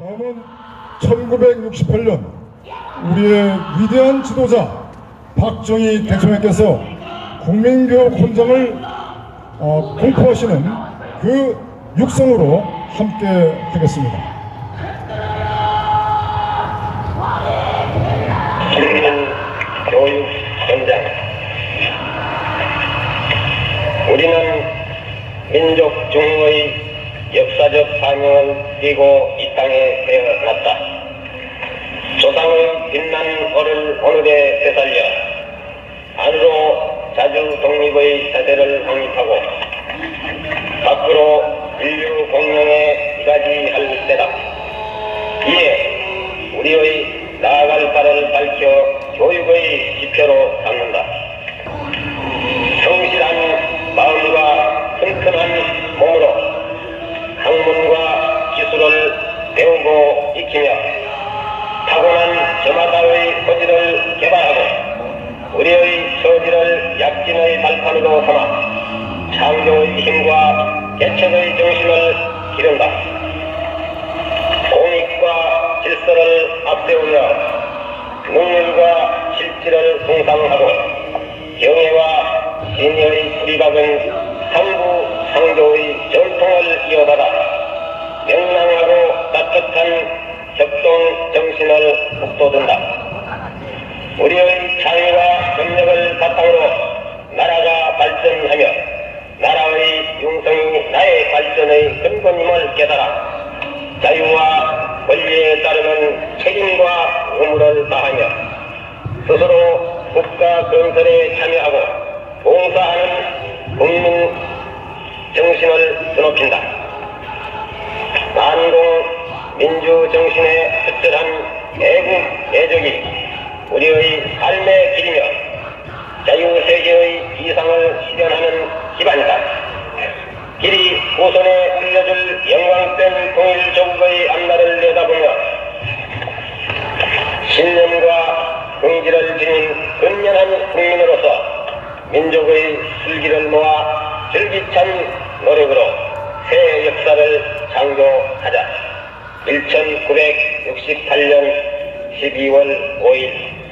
다음은 1968년 우리의 위대한 지도자 박정희 대통령께서 국민교육 헌장을 어, 공포하시는 그 육성으로 함께 하겠습니다. 역사적 사명을 띠고 이 땅에 태어났다. 조상의 빛난 얼을 오늘에 되살려 안으로 자주 독립의 세대를 확립하고 개발하고 우리의 처지를 약진의 발판으로 삼아 창조의 힘과 개척의 정신을 기른다. 공익과 질서를 앞세우며 능률과 실질을 동상하고 경애와 진의의 우리각은 상부 상조의 전통을 이어받아 명랑하고 따뜻한 협동 정신을 북돋운다. 우리의 창의와 협력을 바탕으로 나라가 발전하며 나라의 융성이 나의 발전의 근본임을 깨달아 자유와 권리에 따르는 책임과 의무를 다하며 스스로 국가 건설에 참여하고 봉사하는 국민 정신을 드높인다. 반공 민주 정신의 특별한 애국 애적이 우리의 삶의 길이며 자유세계의 이상을 실현하는 기반이다. 길이 후손에 들려줄 영광된 통일 조국의 앞날을 내다보며 신념과 긍지를 지닌 근면한 국민으로서 민족의 슬기를 모아 즐기찬 노력으로 새 역사를 창조하자. 1968년 12월 5일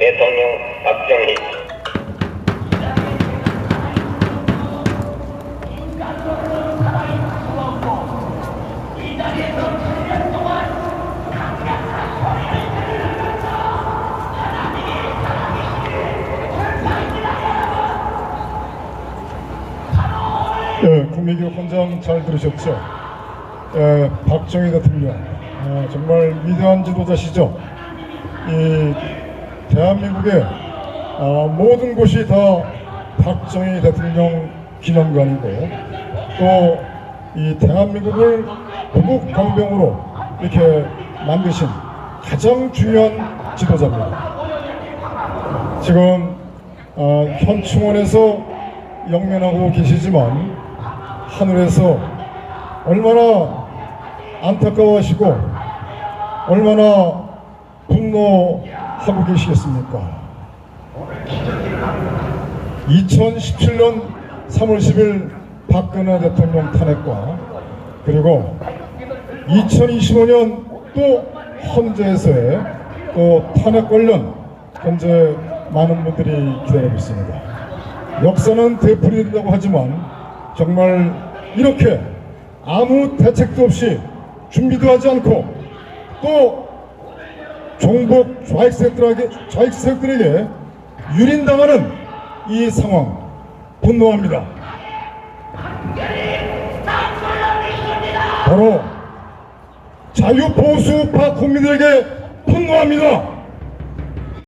대통령 박정희 예, 국민교육 헌장 잘 들으셨죠? 예, 박정희 대통령 아, 정말 위대한 지도자시죠. 이 대한민국의 아, 모든 곳이 다 박정희 대통령 기념관이고 또 이 대한민국을 구국 강병으로 이렇게 만드신 가장 중요한 지도자입니다. 지금 어, 현충원에서 영면하고 계시지만 하늘에서 얼마나 안타까워하시고 얼마나 분노 하고 계시겠습니까? 2017년 3월 10일 박근혜 대통령 탄핵과 그리고 2025년 또 헌재에서의 또 탄핵 관련 현재 많은 분들이 기다리고 있습니다. 역사는 되풀이된다고 하지만 정말 이렇게 아무 대책도 없이 준비도 하지 않고 또 종북 좌익 세력들에게, 좌익 세력들에게 유린당하는 이 상황 분노합니다. 바로 자유보수파 국민들에게 분노합니다.